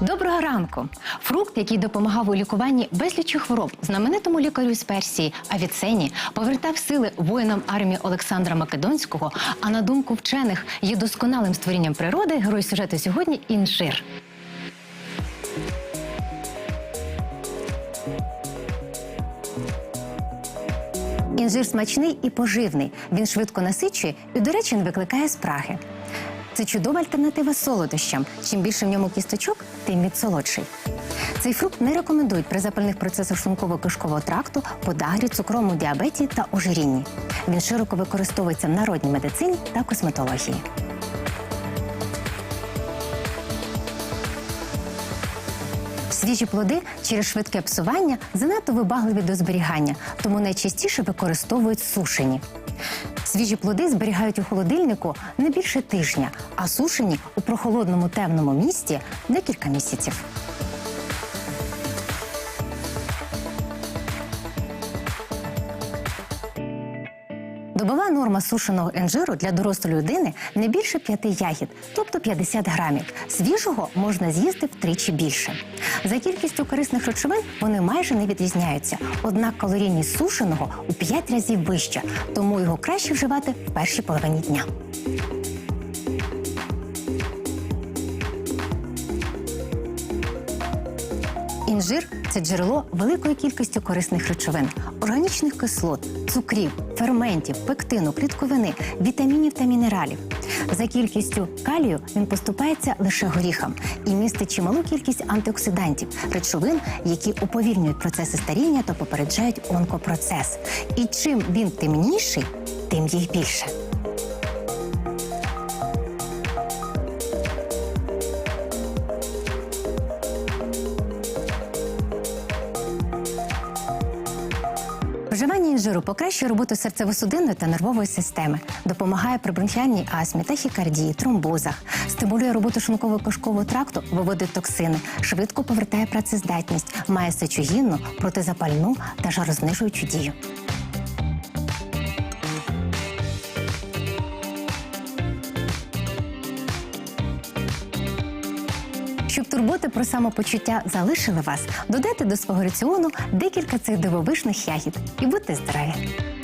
Доброго ранку! Фрукт, який допомагав у лікуванні безлічі хвороб, знаменитому лікарю з Персії Авіцені, повертав сили воїнам армії Олександра Македонського. А на думку вчених, є досконалим створінням природи. Герой сюжету сьогодні інжир. Інжир смачний і поживний. Він швидко насичує і, до речі, не викликає спраги. Це чудова альтернатива солодощам. Чим більше в ньому кісточок, тим він солодший. Цей фрукт не рекомендують при запальних процесах шлунково-кишкового тракту, подагрі, цукровому діабеті та ожирінні. Він широко використовується в народній медицині та косметології. Свіжі плоди через швидке псування занадто вибагливі до зберігання, тому найчастіше використовують сушені. Свіжі плоди зберігають у холодильнику не більше тижня, а сушені у прохолодному темному місті декілька місяців. Добова норма сушеного інжиру для дорослої людини не більше 5 ягід, тобто 50 грамів. Свіжого можна з'їсти втричі більше. За кількістю корисних речовин вони майже не відрізняються. Однак калорійність сушеного у 5 разів вища, тому його краще вживати в першій половині дня. Інжир це джерело великої кількості корисних речовин, органічних кислот, цукрів, ферментів, пектину, клітковини, вітамінів та мінералів. За кількістю калію він поступається лише горіхам і містить чималу кількість антиоксидантів, речовин, які уповільнюють процеси старіння та попереджають онкопроцес. І чим він темніший, тим їх більше. Вживання інжиру покращує роботу серцево-судинної та нервової системи, допомагає при бронхіальній астмі, тахікардії, тромбозах, стимулює роботу шлунково-кишкового тракту, виводить токсини, швидко повертає працездатність, має сечогінну, протизапальну та жарознижуючу дію. Щоб турботи про самопочуття залишили вас, додайте до свого раціону декілька цих дивовижних ягід і будьте здорові!